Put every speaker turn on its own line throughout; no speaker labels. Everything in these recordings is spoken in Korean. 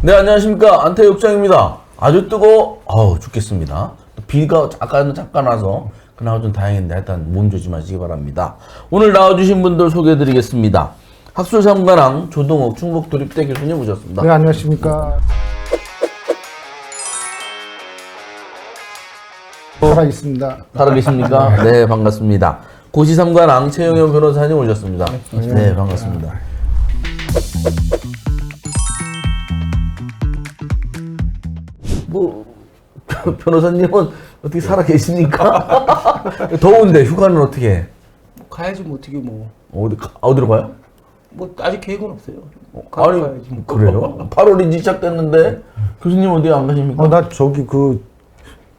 네, 안녕하십니까. 안태육장입니다. 아주 뜨거워, 아우, 죽겠습니다. 비가 아까는 잠깐 와서, 그나마 좀 다행인데, 일단 몸 조심하시기 바랍니다. 오늘 나와주신 분들 소개해드리겠습니다. 학술상관왕 조동욱 충북도립대 교수님 모셨습니다.
네, 안녕하십니까. 살아있습니다.
살아계십니까? 네, 반갑습니다. 고시삼관왕 최영현 변호사님 오셨습니다. 네, 반갑습니다. 뭐, 변호사님은 어떻게 살아 계십니까? 더운데 휴가는 어떻게 해?
가야지 뭐 어떻게 뭐.
어디, 가- 어디로 가요?
뭐 아직 계획은 없어요. 가,
아니,
가야지 뭐.
그래요? 8월이 시작됐는데 교수님 어디 안 가십니까?
어, 나 저기 그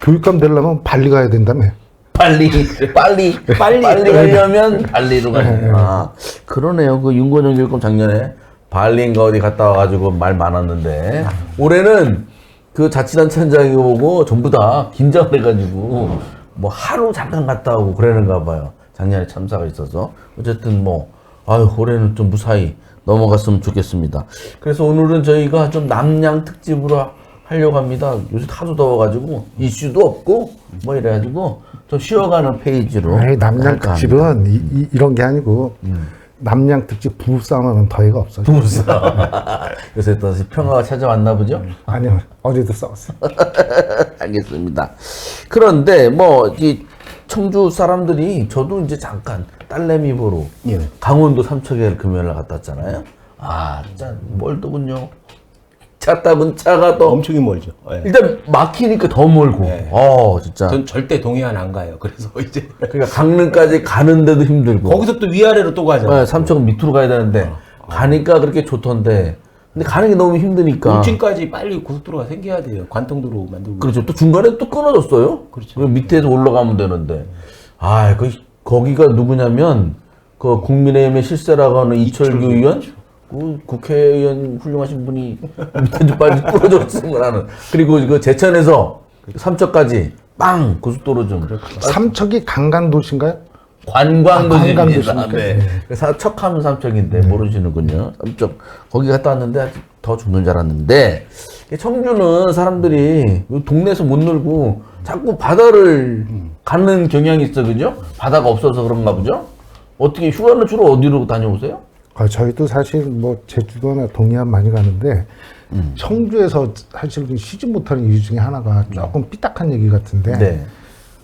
교육감 되려면 발리 가야 된다며.
빨리 빨리 빨리 빨리 가려면 발리로 가야 아 그러네요. 그 윤건영 교육감 작년에 발리인가 어디 갔다 와가지고 말 많았는데 올해는 그 자치단체 현장에 보고 전부 다 긴장을 해가지고 뭐 하루 잠깐 갔다 오고 그러는가 봐요. 작년에 참사가 있어서 어쨌든 뭐 아유 올해는 좀 무사히 넘어갔으면 좋겠습니다. 그래서 오늘은 저희가 좀 남양 특집으로 하려고 합니다. 요새 하도 더워가지고 이슈도 없고 뭐 이래가지고 좀 쉬어가는 페이지로
아니, 남양. 특집은 이, 런게 아니고 남양 특집 부부싸움하면 더위가 없어.
부부싸움. 요새 다시 평화가 찾아왔나 보죠?
아니요, 어제도 싸웠어.
알겠습니다. 그런데 뭐 이 청주 사람들이 저도 이제 잠깐 딸내미 보러
예.
강원도 삼척에 금요일날 갔다 왔잖아요. 아 진짜 멀더군요. 차 타면 차가 더
엄청이 멀죠. 예.
일단 막히니까 더 멀고.
네.
어 진짜.
전 절대 동해안 안 가요. 그래서 이제
그러니까 강릉까지 가는데도 힘들고.
거기서 또 위아래로 또 가잖아요.
네, 삼척은 밑으로 가야 되는데 가니까 그렇게 좋던데. 근데 가는 게 너무 힘드니까.
울진까지 빨리 고속도로가 생겨야 돼요. 관통도로 만들고.
그렇죠. 또 중간에 또 끊어졌어요.
그렇죠.
그 밑에서 올라가면 되는데. 아, 그 거기가 누구냐면 그 국민의힘의 실세라고 하는 이철규 의원. 그 국회의원 훌륭하신 분이 밑에 좀 빨리 부러졌으면 하는. 그리고 그 제천에서 삼척까지 빵 고속도로 좀
삼척이 강간도시인가요?
관광도시입니다.
아, 관광도시니까.
네. 그래서 척하면 삼척인데 모르시는군요. 삼척 거기 갔다 왔는데 아직 더 죽는 줄 알았는데 청주는 사람들이 동네에서 못 놀고 자꾸 바다를 가는 경향이 있어 그죠? 바다가 없어서 그런가 보죠? 어떻게 휴가는 주로 어디로 다녀오세요?
아, 저희도 사실 뭐 제주도나 동해안 많이 가는데 청주에서 사실 그 쉬지 못하는 이유 중에 하나가 조금 삐딱한 얘기 같은데
네.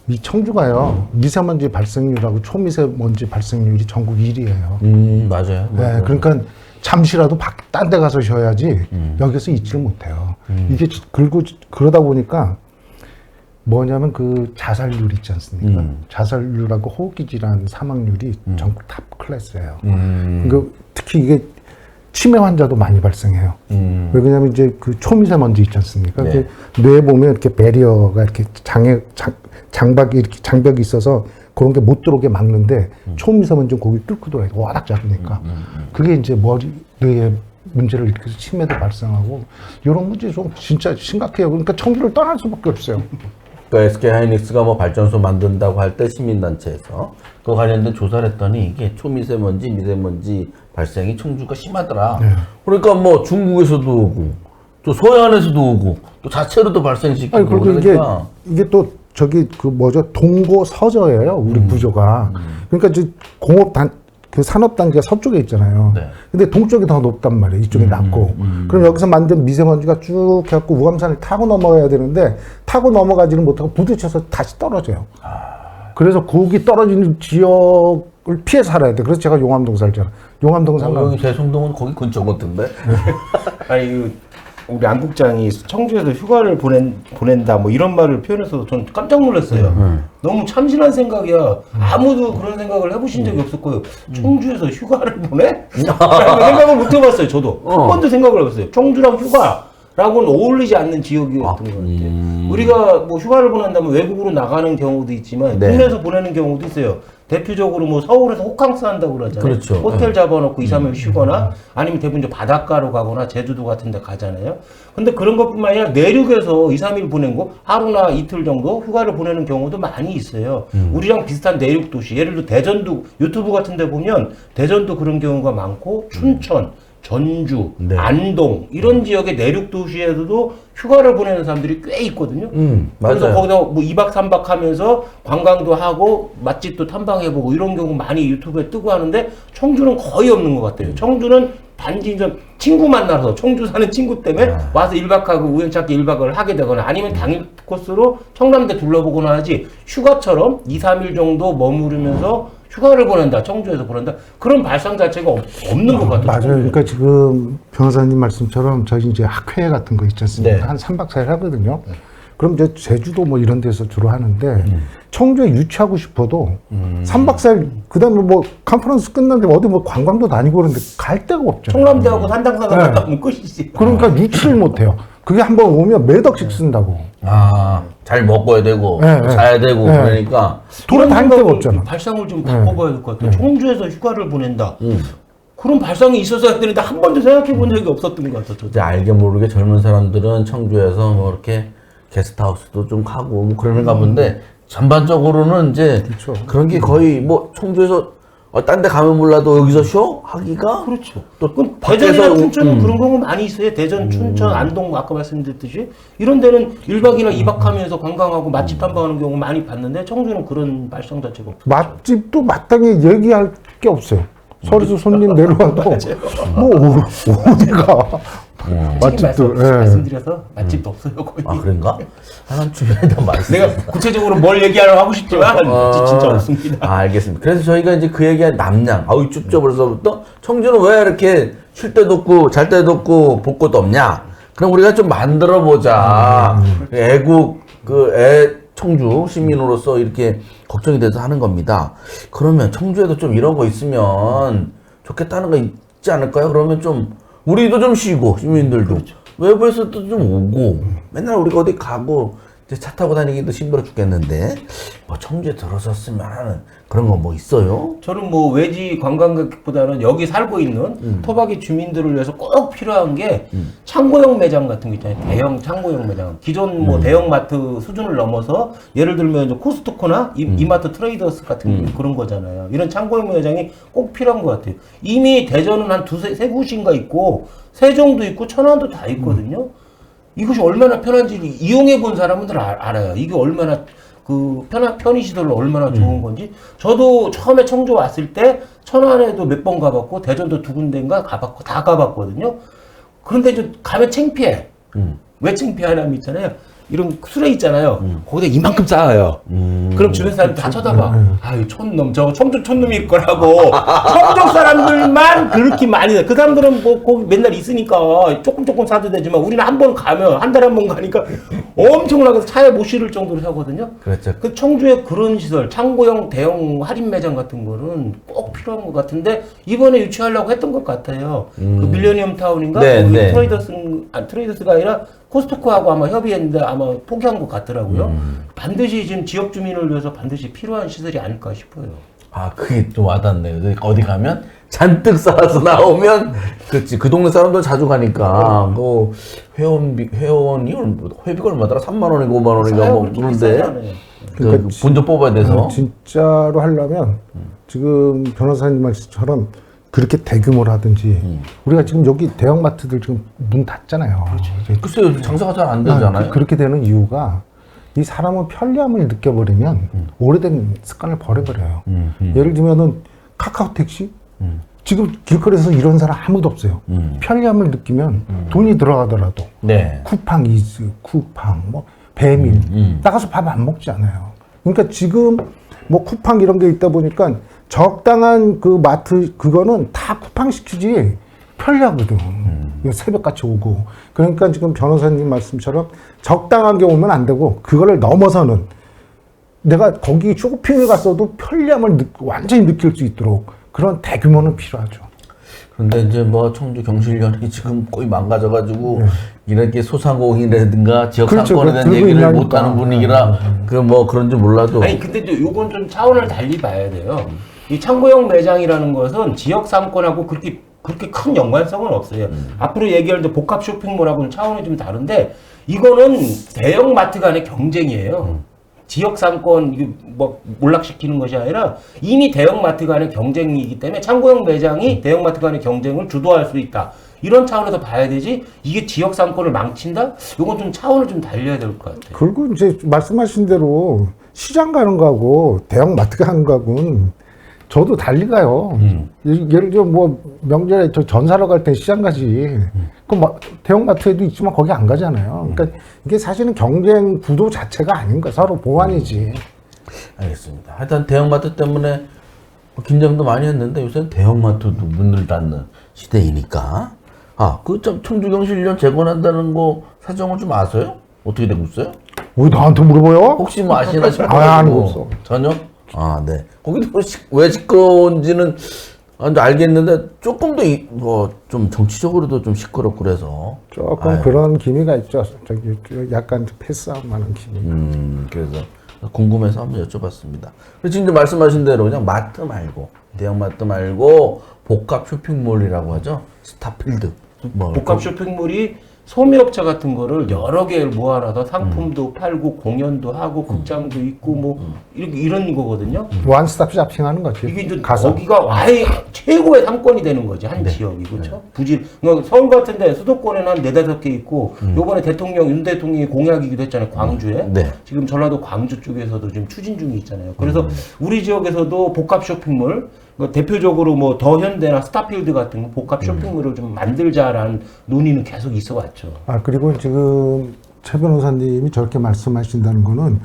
이 청주가요 미세먼지 발생률하고 초미세먼지 발생률이 전국 1위예요.
음 맞아요.
네, 그러니까 잠시라도 딴 데 가서 쉬어야지 여기서 있지를 못해요. 이게 그리고 그러다 보니까 뭐냐면 그 자살률 있지 않습니까? 자살률하고 호흡기 질환 사망률이 전국 탑 클래스예요.
음,
그 특히 이게 치매 환자도 많이 발생해요.
음,
왜 그러냐면 이제 그 초미세먼지 있지 않습니까?
네.
그 뇌에 보면 이렇게 배리어가 이렇게 장애 장, 장박이 이렇게 장벽이 있어서 그런 게 못 들어오게 막는데 초미세먼지 거기 뚫고 들어가요. 워낙 작으니까. 그게 이제 머리 뇌에 문제를 일으켜서 치매도 발생하고 이런 문제 좀 진짜 심각해요. 그러니까 청주를 떠날 수밖에 없어요.
그러니까 SK 하이닉스가 뭐 발전소 만든다고 할 때 시민단체에서 그 관련된 조사를 했더니 이게 초미세먼지, 미세먼지 발생이 청주가 심하더라. 그러니까 뭐 중국에서도 오고 또 소해안에서도 오고 또 자체로도 발생시키고
아니 그리고 이게
그러니까.
이게 또 저기 그 뭐죠? 동고 서저예요 우리 구조가. 그러니까 이제 공업 단 그 산업 단계가 서쪽에 있잖아요.
네.
근데 동쪽이 더 높단 말이에요. 이쪽이 낮고. 그럼 여기서 만든 미세먼지가 쭉 해갖고 우암산을 타고 넘어가야 되는데 타고 넘어가지는 못하고 부딪혀서 다시 떨어져요. 그래서 거기 떨어지는 지역을 피해 살아야 돼. 그래서 제가 용암동 살잖아. 용암동
어,
살면
여기 대성동은 거기 근처 같은데.
아니 그 우리 안 국장이 청주에서 휴가를 보낸 보낸다 뭐 이런 말을 표현해서 전 깜짝 놀랐어요. 너무 참신한 생각이야. 아무도 그런 생각을 해보신 적이 없을 거예요. 청주에서 휴가를 보내? 라고 생각을 못 해봤어요. 저도 한 번도 생각을 해봤어요. 청주랑 휴가 라고는 어울리지 않는 지역이었던 것 같아요. 우리가 뭐 휴가를 보낸다면 외국으로 나가는 경우도 있지만
네.
국내에서 보내는 경우도 있어요. 대표적으로 뭐 서울에서 호캉스 한다고 그러잖아요.
그렇죠.
호텔 잡아놓고 2, 3일 쉬거나 아니면 대부분 이제 바닷가로 가거나 제주도 같은 데 가잖아요. 근데 그런 것뿐만 아니라 내륙에서 2, 3일 보낸 거 하루나 이틀 정도 휴가를 보내는 경우도 많이 있어요. 우리랑 비슷한 내륙 도시 예를 들어 대전도 유튜브 같은 데 보면 대전도 그런 경우가 많고 춘천 전주,
네.
안동 이런 지역의 내륙 도시에서도 휴가를 보내는 사람들이 꽤 있거든요.
음,
그래서
맞아요.
거기서 뭐 2박 3박 하면서 관광도 하고 맛집도 탐방해보고 이런 경우 많이 유튜브에 뜨고 하는데 청주는 거의 없는 것 같아요. 청주는 단지 좀 친구 만나서 청주 사는 친구 때문에
아.
와서 1박하고 우연찮게 1박을 하게 되거나 아니면 당일 코스로 청남대 둘러보거나 하지 휴가처럼 2, 3일 정도 머무르면서 휴가를 보낸다. 청주에서 보낸다. 그런 발상 자체가 없, 없는 것 같아요.
맞아요. 그러니까 지금 변호사님 말씀처럼 저희 이제 학회 같은 거 있지 않습니까?
네.
한 3박 4일 하거든요. 그럼 이제 제주도 뭐 이런 데서 주로 하는데
음.
청주에 유치하고 싶어도 3박 4일 그다음에 뭐 컨퍼런스 끝났는데 어디 뭐 관광도 다니고 그러는데 갈 데가 없잖아요.
청남대하고 산당사가
네.
나가면 끝이지.
그러니까 유치를 못 해요. 그게 한번 오면 몇 억씩 쓴다고.
아, 잘 먹어야 되고,
네, 네.
자야 되고,
네.
그러니까.
돌아다닐 데가
생각을
없잖아.
발상을 좀
네.
바꿔봐야 될 것 같아 요. 청주에서 휴가를 보낸다.
음.
그런 발상이 있었어야 되는데 한 번도 생각해 본 적이 없었던 것 같아요. 저도.
이제 알게 모르게 젊은 사람들은 청주에서 뭐 이렇게 게스트하우스도 좀 가고 뭐 그러는가 본데 전반적으로는 이제
그렇죠.
그런 게 거의 뭐 청주에서 어, 딴 데 가면 몰라도 여기서 쉬어? 하기가
그렇죠.
또
그럼 대전이나 춘천은
음.
그런 경우 많이 있어요. 대전, 춘천, 안동 아까 말씀드렸듯이 이런 데는 1박이나 2박 하면서 관광하고 맛집 탐방하는 경우 많이 봤는데 청주는 그런 발상 자체가 없어요.
맛집도 마땅히 얘기할 게 없어요. 서울에서 손님 내려와도 뭐 어- 어디가
솔직히
맛집도
말씀,
예.
말씀드려서 맛집도 없어요 거의.
아 그런가? 하나 주변에다 말씀.
내가 구체적으로 뭘 얘기하려고 하고 싶지만
아,
진짜 없습니다.
아, 알겠습니다. 그래서 저희가 이제 그 얘기한 남양, 아우 춥죠 벌써부터 청주는 왜 이렇게 쉴 때도 없고 잘 때도 없고 볼 것도 없냐? 그럼 우리가 좀 만들어 보자. 애국 그 애 청주 시민으로서 이렇게 걱정이 돼서 하는 겁니다. 그러면 청주에도 좀 이런 거 있으면 좋겠다는 거 있지 않을까요? 그러면 좀 우리도 좀 쉬고 시민들도. 외부에서도 좀 오고. 맨날 우리가 어디 가고 차 타고 다니기도 힘들어 죽겠는데 뭐 청주에 들어섰으면 하는 그런 거 뭐 있어요?
저는 뭐 외지 관광객보다는 여기 살고 있는
음.
토박이 주민들을 위해서 꼭 필요한 게 창고형 매장 같은 거 있잖아요. 대형 창고형 매장. 기존
음.
뭐 대형 마트 수준을 넘어서 예를 들면 코스트코나 이,
음.
이마트 트레이더스 같은 그런 거잖아요. 이런 창고형 매장이 꼭 필요한 것 같아요. 이미 대전은 한 두세 세 곳인가 있고 세종도 있고 천안도 다 있거든요. 이것이 얼마나 편한지 이용해 본 사람은 들 알- 알아요. 이게 얼마나 그 편한 편의 시설로 얼마나 좋은 건지. 저도 처음에 청주 왔을 때 천안에도 몇 번 가봤고 대전도 두 군데인가 가봤고 다 가봤거든요. 그런데 좀 가면 창피해.
음.
왜 창피하냐면 있잖아요. 이런 수레 있잖아요. 거기다 이만큼 쌓아요. 그럼 주변 사람들 다 쳐다봐. 아유, 촌놈, 저거 청주 촌놈일 거라고. 청주 사람들만 그렇게 많이, 해. 그 사람들은 뭐 거기 맨날 있으니까 조금 조금 사도 되지만 우리는 한 번 가면, 한 달에 한 번 가니까 엄청나게 차에 못 실을 정도로 사거든요.
그렇죠.
그 청주에 그런 시설, 창고형 대형 할인 매장 같은 거는 꼭 필요한 것 같은데 이번에 유치하려고 했던 것 같아요. 그 밀레니엄 타운인가?
네,
거기
네.
트레이더스, 아, 트레이더스가 아니라 코스트코하고 아마 협의했는데 아마 포기한 것 같더라고요.
음.
반드시 지금 지역 주민을 위해서 반드시 필요한 시설이 아닐까 싶어요.
아 그게 좀 와닿네요. 어디- 어디 가면 잔뜩 쌓아서 나오면 그렇지 그 동네 사람들 자주 가니까 그 회원비 회원이 얼마- 회비가 얼마더라? 3만 원인가 5만 원인가 뭐
그렇게
그런데
비싸잖아요.
그
그러니까
본전 뽑아야 돼서
어, 진짜로 하려면 지금 변호사님 말씀처럼 그렇게 대규모로 하든지 우리가 지금 여기 대형마트들 지금 문 닫잖아요. 이제
글쎄요 장사가 잘안
아,
되잖아요.
그- 그렇게 되는 이유가 이 사람은 편리함을 느껴버리면 오래된 습관을 버려버려요.
음, 음.
예를 들면은 카카오 택시 지금 길거리에서 이런 사람 아무도 없어요.
음.
편리함을 느끼면 돈이 들어가더라도
네.
쿠팡 이즈, 쿠팡, 뭐 배민
음.
나가서 밥 안 먹잖아요. 그러니까 지금 뭐 쿠팡 이런 게 있다 보니까 적당한 그 마트 그거는 다 쿠팡 시키지 편리하거든. 이거 새벽같이 오고 그러니까 지금 변호사님 말씀처럼 적당한 게 오면 안 되고 그거를 넘어서는 내가 거기 쇼핑을 갔어도 편리함을 느- 완전히 느낄 수 있도록 그런 대규모는 필요하죠.
그런데 이제 뭐 청주 경실련이 지금 거의 망가져가지고 이렇게 소상공인이라든가 지역
네. 그렇죠.
상권에 대한
들고
얘기를. 못하는 분위기라 그 뭐 그런지 몰라도
아니 근데 이제 요건 좀 차원을 달리 봐야 돼요. 이 창고형 매장이라는 것은 지역 상권하고 그렇게 그렇게 큰 연관성은 없어요. 앞으로 얘기할 때 복합 쇼핑몰하고는 차원이 좀 다른데 이거는 대형 마트 간의 경쟁이에요. 지역 상권 뭐 몰락시키는 것이 아니라 이미 대형 마트 간의 경쟁이기 때문에 창고형 매장이 대형 마트 간의 경쟁을 주도할 수 있다. 이런 차원에서 봐야 되지 이게 지역 상권을 망친다? 이건 좀 차원을 좀 달려야 될 것 같아요.
그리고 이제 말씀하신 대로 시장 가는 거하고 대형 마트 가는 거하고는 저도 달리 가요. 예- 예를 들어 뭐 명절에 저 전사로 갈때 시장 가지. 그뭐 대형 마트에도 있지만 거기 안 가잖아요. 그러니까 이게 사실은 경쟁 구도 자체가 아닌가 서로 보완이지.
알겠습니다. 하여튼 대형마트 때문에 뭐 긴장도 많이 했는데 요새는 대형마트도 문을 닫는 시대이니까. 아, 그좀 청주경실 1년 재건한다는 거 사정을 좀 아세요? 어떻게 되고 있어요?
왜 나한테 물어봐요?
혹시 뭐 아시나 싶어요.
아, 아는 거 없어.
전혀? 아, 네. 거기도 왜 시끄러운지는 아, 알겠는데 조금 더뭐좀 정치적으로도 좀 시끄럽고 그래서
조금
아유.
그런 기미가 있죠. 저기 저 약간 패스하는 기미.
음, 그래서 궁금해서 한번 여쭤봤습니다. 그래서 이제 말씀하신 대로 그냥 마트 말고 대형 마트 말고 복합 쇼핑몰이라고 하죠. 스타필드. 뭐
복합 쇼핑몰이 소매업체 같은 거를 여러 개를 모아놔서 상품도 팔고 공연도 하고 극장도 있고 뭐 이렇게 이런 거거든요.
원스톱 쇼핑하는 거지.
이게 이제
가서.
거기가 아예 최고의 상권이 되는 거지 한 지역이 그렇죠. 부지 그러니까 서울 같은데 수도권에는 한 네다섯 개 있고 요번에 대통령 윤 대통령이 공약이기도 했잖아요 광주에
네.
지금 전라도 광주 쪽에서도 지금 추진 중이 있잖아요. 그래서 우리 지역에서도 복합 쇼핑몰 그 대표적으로 뭐 더현대나 스타필드 같은 거 복합 쇼핑몰을 좀 만들자라는 논의는 계속 있어 왔죠.
아 그리고 지금 최 변호사님이 저렇게 말씀하신다는 거는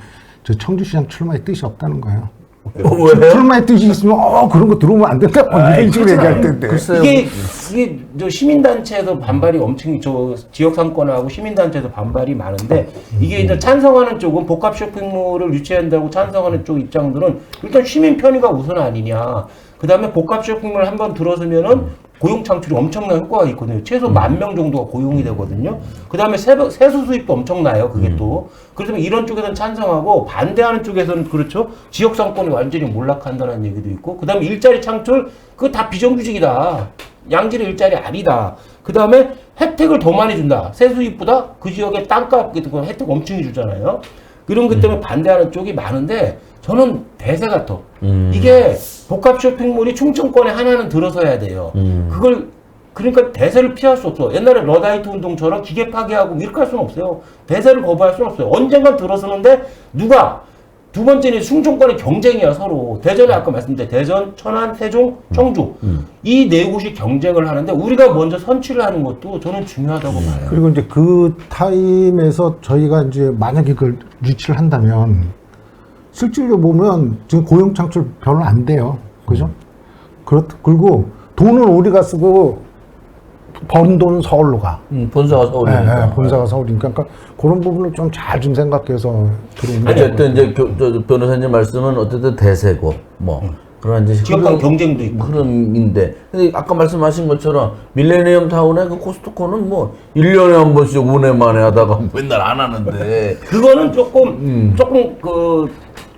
저 청주시장 출마의 뜻이 없다는 거예요.
왜요?
출마의 뜻이 있으면 어 그런 거 들어오면 안 된다 뭐 이런 식으로 얘기할 텐데.
글쎄요.
이게 이게 저 시민단체에서 반발이 엄청 저 지역 상권하고 시민단체에서 반발이 많은데 이게 이제 찬성하는 쪽은 복합 쇼핑몰을 유치한다고 찬성하는 쪽 입장들은 일단 시민 편의가 우선 아니냐. 그 다음에 복합 쇼핑몰 한번 들어서면은 고용 창출이 엄청난 효과가 있거든요. 최소 만명 정도가 고용이 되거든요. 그 다음에 세수 수입도 엄청나요. 그게 또. 그래서 이런 쪽에서는 찬성하고 반대하는 쪽에서는 그렇죠. 지역 상권이 완전히 몰락한다는 얘기도 있고. 그 다음에 일자리 창출 그거 다 비정규직이다. 양질의 일자리 아니다. 그 다음에 혜택을 더 많이 준다. 세수입보다 그 지역의 땅값 혜택 엄청 주잖아요. 그런 것 때문에 반대하는 쪽이 많은데 저는 대세 같아. 이게 복합 쇼핑몰이 충청권에 하나는 들어서야 돼요. 그걸 그러니까 대세를 피할 수 없어. 옛날에 러다이트 운동처럼 기계 파괴하고 이렇게 할 수는 없어요. 대세를 거부할 수는 없어요. 언젠간 들어서는데 누가 두 번째는 충청권의 경쟁이야 서로. 대전에 아까 말씀드린 대전, 천안, 세종, 청주 이네 곳이 경쟁을 하는데 우리가 먼저 선취를 하는 것도 저는 중요하다고 봐요.
그리고 이제 그 타임에서 저희가 이제 만약에 그걸 유치를 한다면 실질로 보면 지금 고용 창출 별로 안 돼요. 그죠? 그렇 그리고 돈은 우리가 쓰고 번 돈은 서울로 가.
음, 본사가
네,
서울이니까.
네, 본사가 서울이니까 그러니까 그런 부분을 좀 잘 좀 생각해서 들어오는
어쨌든 이제 교, 저, 변호사님 말씀은 어쨌든 대세고 뭐 그런 이제
지역 간 경쟁도 있고.
흐름인데 근데 아까 말씀하신 것처럼 밀레니엄 타운의 그 코스트코는 뭐 1년에 한 번씩 운해 만에 하다가 맨날 안 하는데
그거는 조금 조금 그,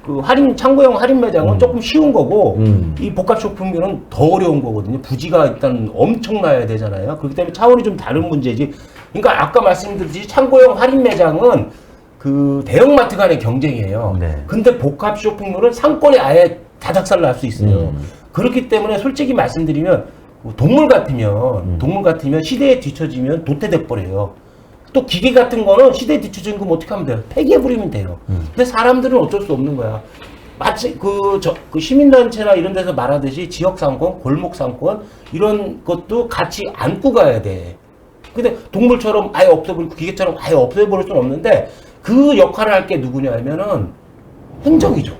그 할인 창고형 할인 매장은 조금 쉬운 거고 이 복합 쇼핑몰은 더 어려운 거거든요. 부지가 일단 엄청나야 되잖아요. 그렇기 때문에 차원이 좀 다른 문제지. 그러니까 아까 말씀드렸듯이 창고형 할인 매장은 그 대형마트 간의 경쟁이에요.
네.
근데 복합 쇼핑몰은 상권이 아예 다작살 날 수 있어요. 그렇기 때문에 솔직히 말씀드리면 동물 같으면 동물 같으면 시대에 뒤처지면 도태돼 버려요. 또 기계 같은 거는 시대에 뒤처진 거면 어떻게 하면 돼요? 폐기해버리면 돼요. 근데 사람들은 어쩔 수 없는 거야. 마치 그, 저, 그 시민단체나 이런 데서 말하듯이 지역상권, 골목상권, 이런 것도 같이 안고 가야 돼. 근데 동물처럼 아예 없애버리고 기계처럼 아예 없애버릴 수는 없는데 그 역할을 할 게 누구냐 하면은 행정이죠.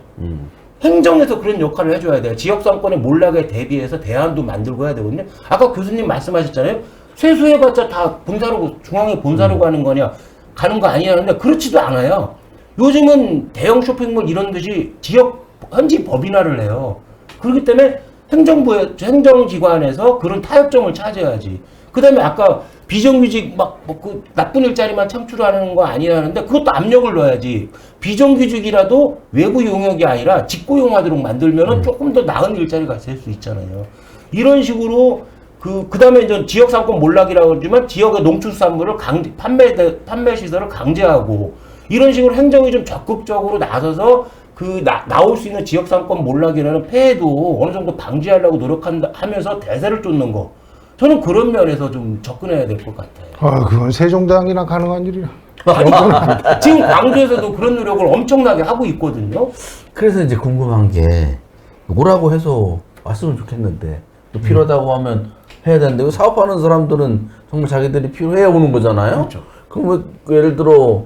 행정에서 그런 역할을 해줘야 돼요. 지역상권의 몰락에 대비해서 대안도 만들고 해야 되거든요. 아까 교수님 말씀하셨잖아요. 세수해봤자 다 본사로, 중앙에 본사로 가는 거냐, 가는 거 아니냐는데 그렇지도 않아요. 요즘은 대형 쇼핑몰 이런 듯이 지역, 현지 법인화를 해요. 그렇기 때문에 행정부의, 행정기관에서 그런 타협점을 찾아야지. 그 다음에 아까 비정규직 막 그 나쁜 일자리만 창출하는 거 아니라는데 그것도 압력을 넣어야지. 비정규직이라도 외부 용역이 아니라 직고용하도록 만들면은 조금 더 나은 일자리가 될 수 있잖아요. 이런 식으로 그 그 다음에 이제 지역 상권 몰락이라고 그러지만 지역의 농축산물을 강제 판매 판매 시설을 강제하고 이런 식으로 행정이 좀 적극적으로 나서서 그 나, 나올 수 있는 지역 상권 몰락이라는 폐해도 어느 정도 방지하려고 노력하면서 대세를 쫓는 거. 저는 그런 면에서 좀 접근해야 될 것 같아요.
아, 그건 세종대왕이나 가능한 일이야.
아니, 지금 광주에서도 그런 노력을 엄청나게 하고 있거든요.
그래서 이제 궁금한 게 오라고 해서 왔으면 좋겠는데 또 필요하다고 하면 해야 되는데 사업하는 사람들은 정말 자기들이 필요해야 오는 거잖아요.
그렇죠.
그럼 뭐 예를 들어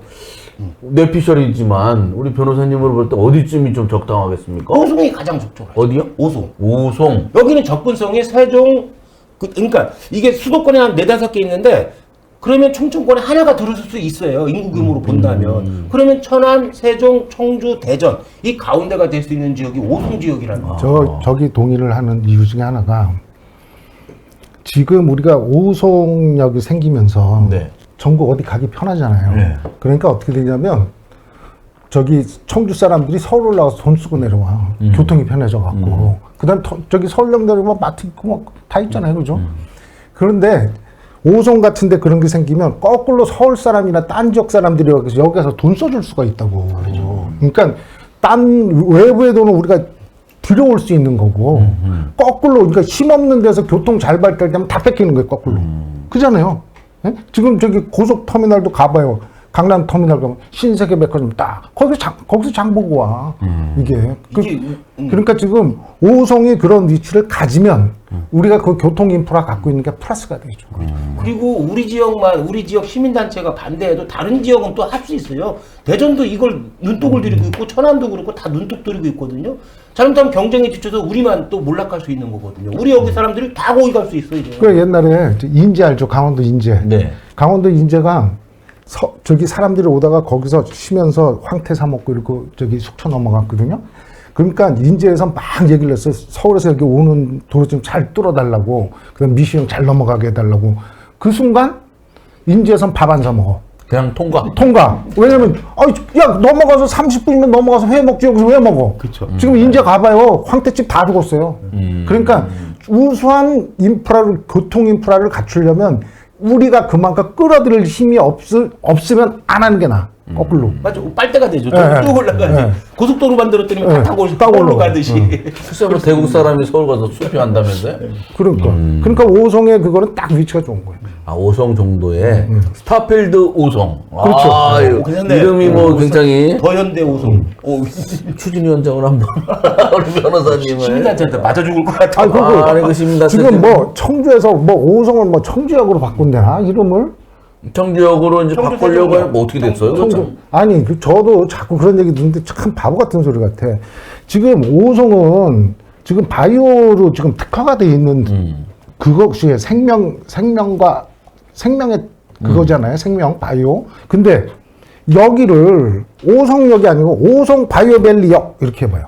뇌피셜이지만 우리 변호사님으로 볼 때 어디쯤이 좀 적당하겠습니까?
오송이 가장 적절하죠.
어디요?
오송.
오송.
여기는 접근성이 세종, 그, 그러니까 이게 수도권에 한 네다섯 개 있는데 그러면 충청권에 하나가 들어설 수 있어요. 인구 규모로 본다면. 그러면 천안, 세종, 청주, 대전 이 가운데가 될 수 있는 지역이 오송 지역이라는 거죠.
저 저기 동의를 하는 이유 중에 하나가 지금 우리가 오송역이 생기면서
네.
전국 어디 가기 편하잖아요.
네.
그러니까 어떻게 되냐면 저기 청주 사람들이 서울 올라와서 돈 쓰고 내려와. 교통이 편해져 갖고. 그다음 에 저기 서울역 내려오면 마트 있고 뭐다 있잖아요. 그죠? 그런데 오송 같은데 그런 게 생기면 거꾸로 서울 사람이나 딴 지역 사람들이 여기서 돈 써줄 수가 있다고. 그러니까 딴 외부의 돈은 우리가 들여올 수 있는 거고 거꾸로 그러니까 힘없는 데서 교통 잘 발달되면 다 뺏기는 거예요. 거꾸로. 그잖아요. 예? 지금 저기 고속 터미널도 가봐요. 강남 터미널 가면 신세계 백화점 딱 거기서 장, 거기서 장 보고 와. 이게. 그,
이게, 음.
그러니까 지금 오송이 그런 위치를 가지면 우리가 그 교통 인프라 갖고 있는 게 플러스가 되죠.
그리고 우리 지역만 우리 지역 시민 단체가 반대해도 다른 지역은 또 할 수 있어요. 대전도 이걸 눈독을 들이고 있고 천안도 그렇고 다 눈독 들이고 있거든요. 잘못하면 경쟁에 지쳐서 우리만 또 몰락할 수 있는 거거든요. 우리 여기 사람들이 다 거기 갈 수 있어요. 이제.
그 옛날에 저 인제 알죠? 강원도 인제.
네.
강원도 인제가 서, 저기 사람들이 오다가 거기서 쉬면서 황태 사 먹고 이러고 저기 속초 넘어갔거든요. 그러니까 인제에서 막 얘기를 했어요. 서울에서 여기 오는 도로 좀 잘 뚫어달라고. 그다음 미시형 잘 넘어가게 해달라고. 그 순간 인제에선 밥안 사 먹어.
그냥 통과.
통과. 왜냐면, 아이, 야, 넘어가서 30분이면 넘어가서 회 먹지, 여기서 왜 먹어?
그쵸.
지금 인제 가봐요. 황태집 다 죽었어요. 그러니까 우수한 인프라를, 교통 인프라를 갖추려면 우리가 그만큼 끌어들일 힘이 없, 없으면 안 하는 게 나아. 거꾸로.
맞아. 빨대가 되죠.
예,
쭉 올라가지.
예.
고속도로 만들었더니
예,
다 타고
타고
타고
올라가.
가듯이.
글쎄 뭐 대구 사람이 서울 가서 수표한다면서요?
그러니까. 그러니까 오송의 그거는 딱 위치가 좋은 거예요.
아 오송 정도의 스타필드 오송.
그렇죠.
아,
괜찮네.
이름이 뭐
오,
굉장히
더 현대 오송. 오,
추진위원장을 한번 우리 변호사님을.
시민단체한테 맞아 죽을 것 같아.
아니, 그리고
아, 아니, 그 시민단체
지금
지금-
뭐 청주에서 뭐 오송을 뭐 청주역으로 바꾼대나 이름을?
청주역으로 이제
청주
바꾸려고
세종역.
하면 뭐 어떻게 됐어요?
청주. 아니 그 저도 자꾸 그런 얘기 듣는데 참 바보 같은 소리 같아. 지금 오송은 지금 바이오로 지금 특화가 돼 있는
음.
그것이 생명 생명과 생명의 그거잖아요. 생명 바이오. 근데 여기를 오송역이 아니고 오송 바이오밸리역 이렇게 해봐요.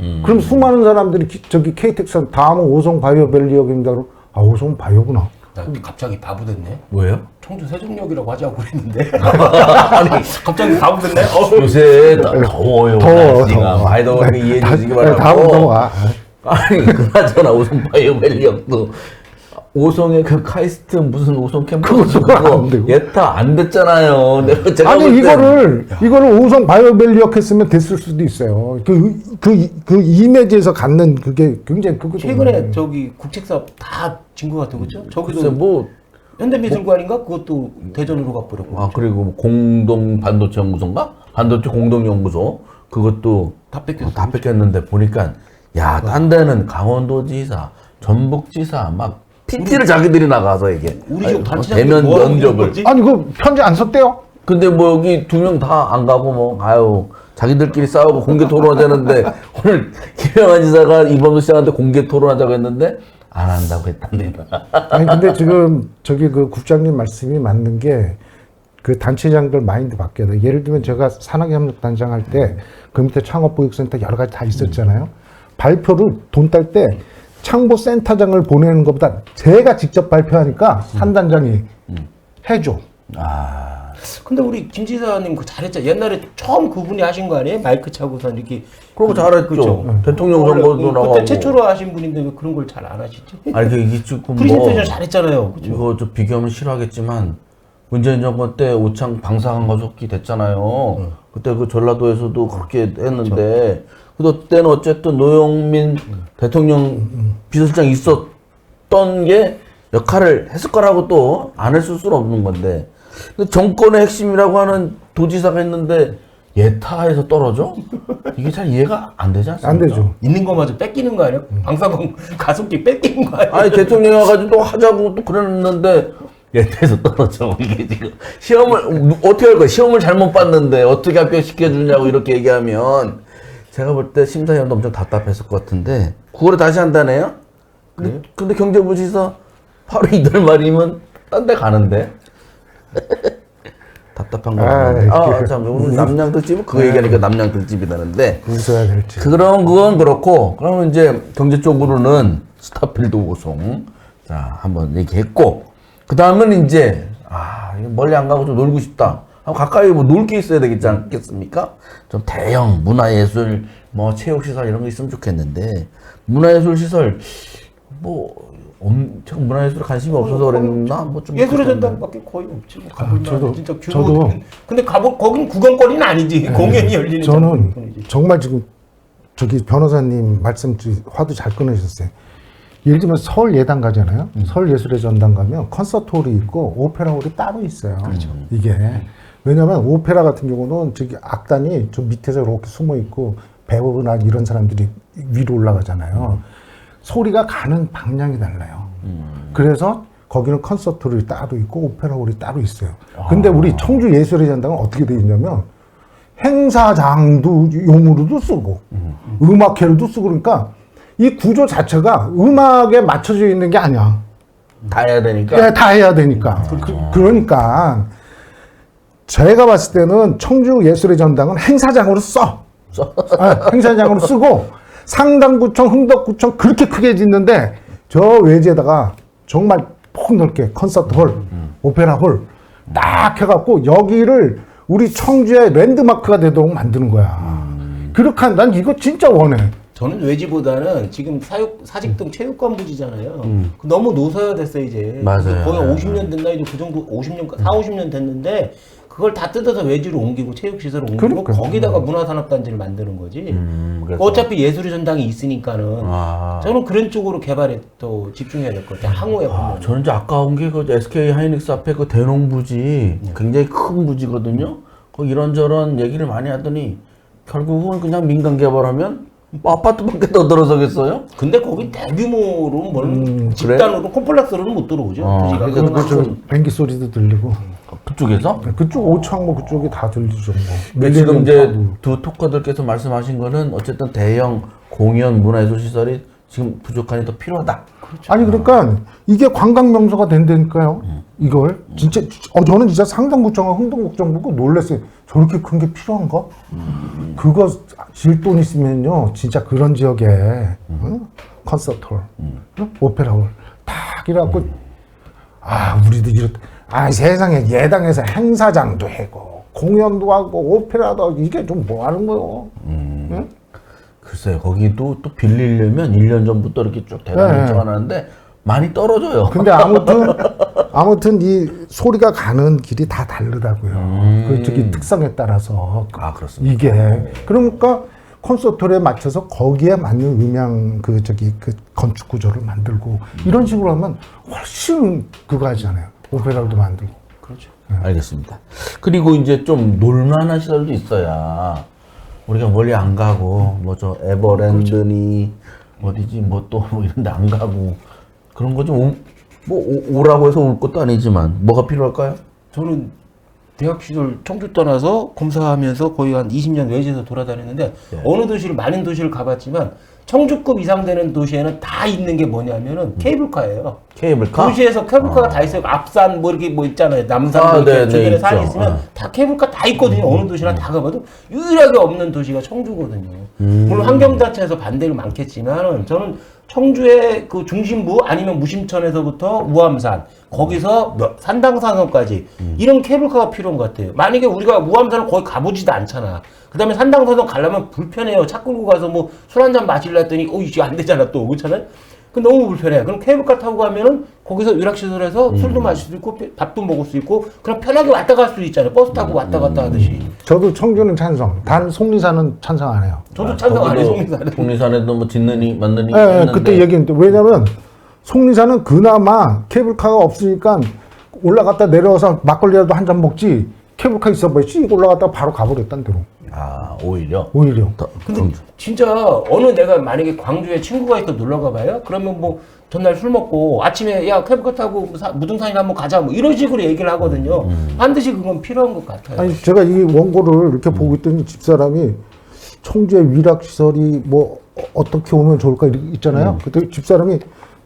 음.
그럼 수많은 사람들이 기- 저기 KTX 다음은 오송 바이오밸리역입니다. 그럼 아 오송 바이오구나.
나 갑자기 바보 됐네.
뭐예요?
청주 세종역이라고 하자고 그랬는데. 아니, 갑자기 바보 됐네. 어.
요새 더- 더워요.
더워,
날씨가.
더워.
많이 더우니까 이해해
다-
주시기
네,
바라고.
다음 넘어가.
아니 그나저나 오송 바이오밸리역도 오송의 그 카이스트 무슨 오송 캠퍼스
그거 안 되고.
예타 안 됐잖아요. 내가 제가
아니
볼
이거를 이거를 오성 바이오밸리역 했으면 됐을 수도 있어요. 그 그 그 이미지에서 갖는 그게 굉장히 그거
최근에 저기 국책사업 다 진 것 같아, 그죠? 저기도
글쎄 뭐
현대미술관인가 그것도 대전으로 가버렸고.
아 그리고 뭐 공동 반도체 연구소인가? 반도체 공동 연구소 그것도
다 뺏겼어.
다 뺏겼는데 보니까 야, 딴 데는 강원도지사, 전북지사 막 PT를 자기들이 나가서 이게
우리
아니,
단체장
대면
뭐 하고 있는
면접을.
거지?
아니 그 편지 안 썼대요?
근데 뭐 여기 두 명 다 안 가고 뭐 아유 자기들끼리 싸우고 공개 토론하자는데 오늘 김영환 지사가 이범수 씨한테 공개 토론하자고 했는데 안 한다고 했답니다.
아니 근데 지금 저기 그 국장님 말씀이 맞는 게 그 단체장들 마인드 바뀌어야 돼. 예를 들면 제가 산학협력단장 할 때 그 밑에 창업보육센터 여러 가지 다 있었잖아요. 발표를 돈 딸 때 창보센터장을 보내는 것보다 제가 직접 발표하니까 산단장이 해줘.
아
근데 우리 김 지사님 그 잘했죠. 옛날에 처음 그분이 하신 거 아니에요? 마이크 차고선 이렇게.
그런 거 잘했죠.
그죠?
대통령
원래
선거도
그-
나가고.
그때 최초로 하신 분인데 왜 그런 걸 잘 안 하시죠?
아니 그 이게 조금 뭐
프리젠테이션 잘했잖아요. 그죠?
이거 좀 비교하면 싫어하겠지만 문재인 정권 때 오창 방사능 가속기 됐잖아요. 그때 그 전라도에서도 그렇게 했는데 그때는 어쨌든 노영민 대통령 비서실장 있었던 게 역할을 했을 거라고 또 안 했을 수는 없는 건데 근데 정권의 핵심이라고 하는 도지사가 있는데 예타에서 떨어져? 이게 잘 이해가 안 되지 않습니까?
안 되죠.
있는 거마저 뺏기는 거 아니야? 방사공 가속기 뺏기는 거 아니야?
아니 대통령이 와가지고 또 하자고 또 그랬는데 예태에서 떨어져 이게 지금 시험을 어떻게 할 거야 시험을 잘못 봤는데 어떻게 합격시켜 주냐고 이렇게 얘기하면 제가 볼 때 심사위원도 엄청 답답했을 것 같은데 9월에 다시 한다네요? 근데, 근데 경제부지사 바로 이달 말이면 딴 데 가는데? 답답한
아,
거같
이게-
아참 오늘 남양 특집은 그거 얘기하니까 남양 특집이라는데.
웃어야 될지.
그런 건 그렇고 그러면 이제 경제 쪽으로는 스타필드 우송. 자 한번 얘기했고. 그 다음은 이제 아 멀리 안 가고 좀 놀고 싶다. 아, 가까이 뭐 놀 게 있어야 되겠지 않겠습니까? 좀 대형 문화예술 뭐 체육시설 이런 거 있으면 좋겠는데 문화예술 시설 뭐 엄청 문화예술에 관심이 없어서 그랬나 뭐좀
예술의 전당밖에 거의 없지. 뭐 가볼 만한
저도-
진짜 규모.
저도-
근데 가보 거긴 구경거리는 아니지. 공연이 열리는
저는. 정말 지금 저기 변호사님 말씀 주- 화두 잘 끊으셨어요. 예를 들면 서울 예당 가잖아요. 서울 예술의 전당 가면 콘서트 홀이 있고 오페라 홀이 따로 있어요. 이게 왜냐하면 오페라 같은 경우는 저기 악단이 좀 밑에서 이렇게 숨어 있고 배우나 이런 사람들이 위로 올라가잖아요. 소리가 가는 방향이 달라요. 그래서 거기는 콘서트홀이 따로 있고 오페라홀이 따로 있어요. 근데 우리 청주 예술의 전당은 어떻게 되어 있냐면 행사장도 용으로도 쓰고 음 악회로도 쓰고 그러니까 이 구조 자체가 음악에 맞춰져 있는 게 아니야.
다 해야 되니까
예, 다 해야 되니까. 그, 러니까 제가 봤을 때는 청주 예술의 전당은 행사장으로 써. 아, 행사장으로 쓰고 상당구청, 흥덕구청 그렇게 크게 짓는데 저 외지에다가 정말 폭넓게 콘서트홀, 오페라홀 딱 해갖고 여기를 우리 청주의 랜드마크가 되도록 만드는 거야. 그렇게 한, 난 이거 진짜 원해.
저는 외지보다는 지금 사육 사직동 체육관 부지잖아요. 그 너무 노쇠화됐어 이제.
맞아요.
거의 50년 됐나 이제 그 정도 50년 4, 50년 됐는데 그걸 다 뜯어서 외지로 옮기고 체육시설을 옮기고
그러니까요.
거기다가 문화산업단지를 만드는 거지.
음, 그래서-
어차피 예술의 전당이 있으니까는
아.
저는 그런 쪽으로 개발에 또 집중해야 될 것 같아요. 항우에
아,
보면.
저는 이제 아까운 게 그 SK 하이닉스 앞에 그 대농 부지 굉장히 큰 부지거든요. 그 이런저런 얘기를 많이 하더니 결국은 그냥 민간 개발하면 뭐 아파트밖에 더 들어서겠어요?
근데 거기 대규모로 뭘
그래?
집단으로 콤플렉스로는 못 들어오죠.
어,
부지가.
그러니까
그건
저 뱅기 소리도 들리고
그쪽에서?
그쪽 오창모 그쪽이 다 들리죠. 뭐.
근데 지금 이제 두 토커들께서 말씀하신 거는 어쨌든 대형 공연 문화예술 시설이 지금 부족하니 더 필요하다.
아니 그러니까 이게 관광 명소가 된다니까요. 이걸 진짜 어 저는 진짜 상당구청과 흥동구청 보고 놀랐어요. 저렇게 큰 게 필요한가? 그거 질 돈 있으면요, 진짜 그런 지역에 응? 콘서트홀, 응? 오페라홀 딱 이래갖고 아 우리도 이렇다. 아 세상에 예당에서 행사장도 하고 공연도 하고 오페라도 하고 이게 좀 뭐 하는 거요? 응?
글쎄요, 거기도 또 빌리려면 1년 전부터 이렇게 쭉 대단히
네.
정하는데 많이 떨어져요.
근데 아무튼 아무튼 이 소리가 가는 길이 다 다르다고요. 그 저기 특성에 따라서
아, 그렇습니다.
이게 그러니까 콘서트에 맞춰서 거기에 맞는 음향 그 저기 그 건축 구조를 만들고 이런 식으로 하면 훨씬 그거 하잖아요. 오페라도 만들고.
그렇죠.
알겠습니다. 그리고 이제 좀 놀만한 시설도 있어야 우리가 멀리 안 가고 뭐 저 에버랜드니 어디지 뭐또뭐 이런 데 안 가고 그런 거 좀 뭐 오라고 해서 올 것도 아니지만 뭐가 필요할까요?
저는 대학 시절 청주 떠나서 검사하면서 거의 한 20년 외지에서 돌아다녔는데 어느 도시를 많은 도시를 가봤지만 청주급 이상 되는 도시에는 다 있는 게 뭐냐면은 케이블카예요.
케이블카?
도시에서 케이블카가 다 있어요. 앞산 뭐 이렇게 뭐 있잖아요. 남산
아,
뭐 이렇게
네, 네,
주변에 산이
있죠.
있으면
어.
다 케이블카 다 있거든요. 어느 도시나 다 가봐도 유일하게 없는 도시가 청주거든요.
음.
물론 환경단체에서 반대를 많겠지만 저는 청주의 그 중심부 아니면 무심천에서부터 우암산 거기서 몇- 산당산성까지
음.
이런 케이블카가 필요한 것 같아요. 만약에 우리가 우암산을 거의 가보지도 않잖아. 그 다음에 산당산성 가려면 불편해요. 차 끌고 가서 뭐 술 한 잔 마실라 했더니 어 이게 안 되잖아 또 그렇잖아요. 그 너무 불편해. 그럼 케이블카 타고 가면은 거기서 유락시설에서 술도 마실 수 있고 밥도 먹을 수 있고 그냥 편하게 왔다 갈 수 있잖아요. 버스 타고 왔다 갔다 하듯이.
저도 청주는 찬성. 단 속리산은 찬성 안 해요.
저도 참석 안 해서
거기도 속리산에도 뭐 짓느니 만느니
예, 예,
했는데
그때 얘기했는데 왜냐면 속리산은 그나마 케이블카가 없으니까 올라갔다 내려와서 막걸리라도 한 잔 먹지 케이블카 있어봐야지 올라갔다 바로 가버렸단 대로
아 오히려
오히려
더,
근데
좀-
진짜 어느 내가 만약에 광주에 친구가 있어 놀러 가봐요. 그러면 뭐 전날 술 먹고 아침에 야 케이블카 타고 사- 무등산이나 한번 가자 뭐 이런 식으로 얘기를 하거든요. 반드시 그건 필요한 것 같아요.
아니 제가 이 원고를 이렇게 보고 있더니 집사람이 청주의 위락 시설이 뭐 어- 어떻게 오면 좋을까 이렇게 있잖아요. 그때 집사람이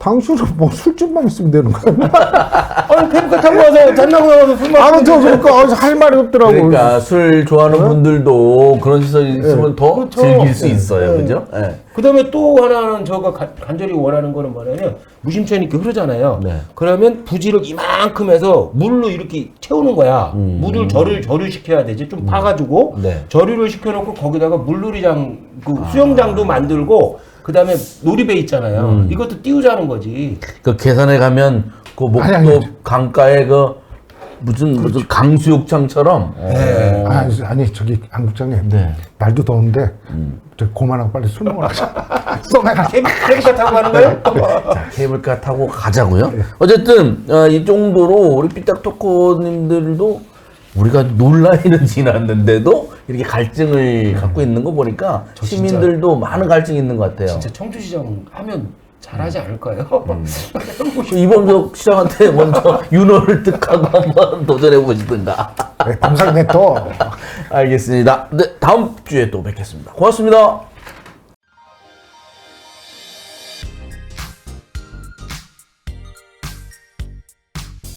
당신은 뭐 술집만 있으면 되는 거야.
아니 케이블카 타고 와서 잔나고 나와서 술 마시고
아무튼 그러니까 어, 할 말이 없더라고.
그러니까 술 좋아하는 분들도 그런 시설이 있으면 더
그렇죠.
즐길 수
네.
있어요,
네.
그죠? 예.
그다음에 또 하나는 저가 가- 간절히 원하는 거는 뭐냐면 무심천이 이렇게 흐르잖아요.
네.
그러면 부지를 이만큼 해서 물로 이렇게 채우는 거야. 물을 절을 절을 시켜야 되지. 좀 파가지고
음. 네. 아.
절유를 시켜놓고 거기다가 물놀이장 그 수영장도 만들고 그 다음에 놀이배 있잖아요.
음.
이것도 띄우자는 거지.
그 계산에 가면 그 목도
아니, 아니.
강가에 그 무슨 무슨 강수욕장처럼
네.
아, 아니 저기 안 국장님
네.
날도 더운데 저 고만하고 빨리 술 먹으러 가자. 쏘나가.
케이블- 케이블카 타고 가는 거예요?
자, 케이블카 타고 가자고요. 어쨌든 어, 이 정도로 우리 삐딱 토커님들도 우리가 논란이는 지났는데도 이렇게 갈증을 갖고 있는 거 보니까
저 진짜-
시민들도 많은 갈증이 있는 것 같아요.
진짜 청주시장 하면 잘하지 않을까요?
음. 이범석 시장한테 먼저 윤호를 득하고 한번 도전해 보시든가.
감사합니다 또.
알겠습니다. 네, 다음 주에 또 뵙겠습니다. 고맙습니다.